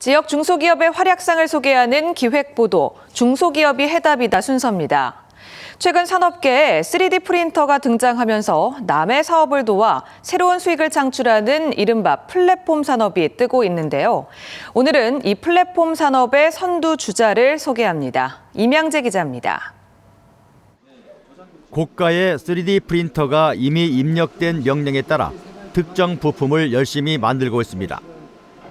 지역 중소기업의 활약상을 소개하는 기획보도 중소기업이 해답이다 순서입니다. 최근 산업계에 3D 프린터가 등장하면서 남의 사업을 도와 새로운 수익을 창출하는 이른바 플랫폼 산업이 뜨고 있는데요. 오늘은 이 플랫폼 산업의 선두 주자를 소개합니다. 임양재 기자입니다. 고가의 3D 프린터가 이미 입력된 명령에 따라 특정 부품을 열심히 만들고 있습니다.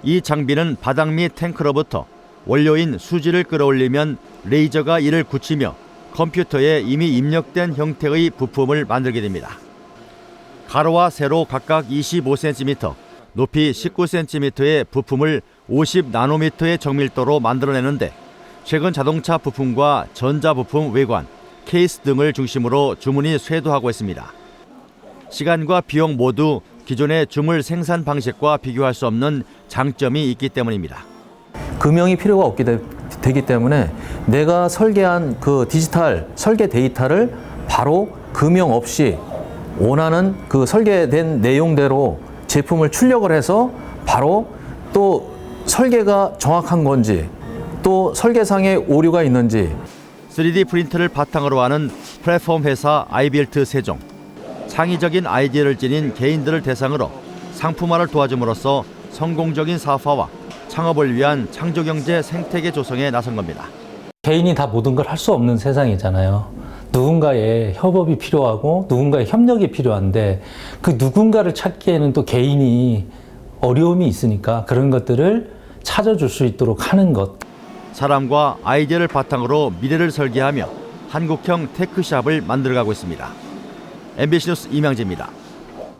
이 장비는 바닥 및 탱크로부터 원료인 수지를 끌어올리면 레이저가 이를 굳히며 컴퓨터에 이미 입력된 형태의 부품을 만들게 됩니다. 가로와 세로 각각 25cm, 높이 19cm의 부품을 50나노미터의 정밀도로 만들어내는데 최근 자동차 부품과 전자 부품 외관, 케이스 등을 중심으로 주문이 쇄도하고 있습니다. 시간과 비용 모두 기존의 주물 생산 방식과 비교할 수 없는 장점이 있기 때문입니다. 금형이 필요가 없게 되, 기 때문에 내가 설계한 그 디지털 설계 데이터를 바로 금형 없이 원하는 그 설계된 내용대로 제품을 출력을 해서 바로 또 설계가 정확한 건지 또 설계상에 오류가 있는지 3D 프린터를 바탕으로 하는 플랫폼 회사 아이빌트 세종. 창의적인 아이디어를 지닌 개인들을 대상으로 상품화를 도와줌으로써 성공적인 사업화와 창업을 위한 창조경제 생태계 조성에 나선 겁니다. 개인이 다 모든 걸 할 수 없는 세상이잖아요. 누군가의 협업이 필요하고 누군가의 협력이 필요한데 그 누군가를 찾기에는 또 개인이 어려움이 있으니까 그런 것들을 찾아줄 수 있도록 하는 것. 사람과 아이디어를 바탕으로 미래를 설계하며 한국형 테크샵을 만들어가고 있습니다. MBC 뉴스 이명재입니다.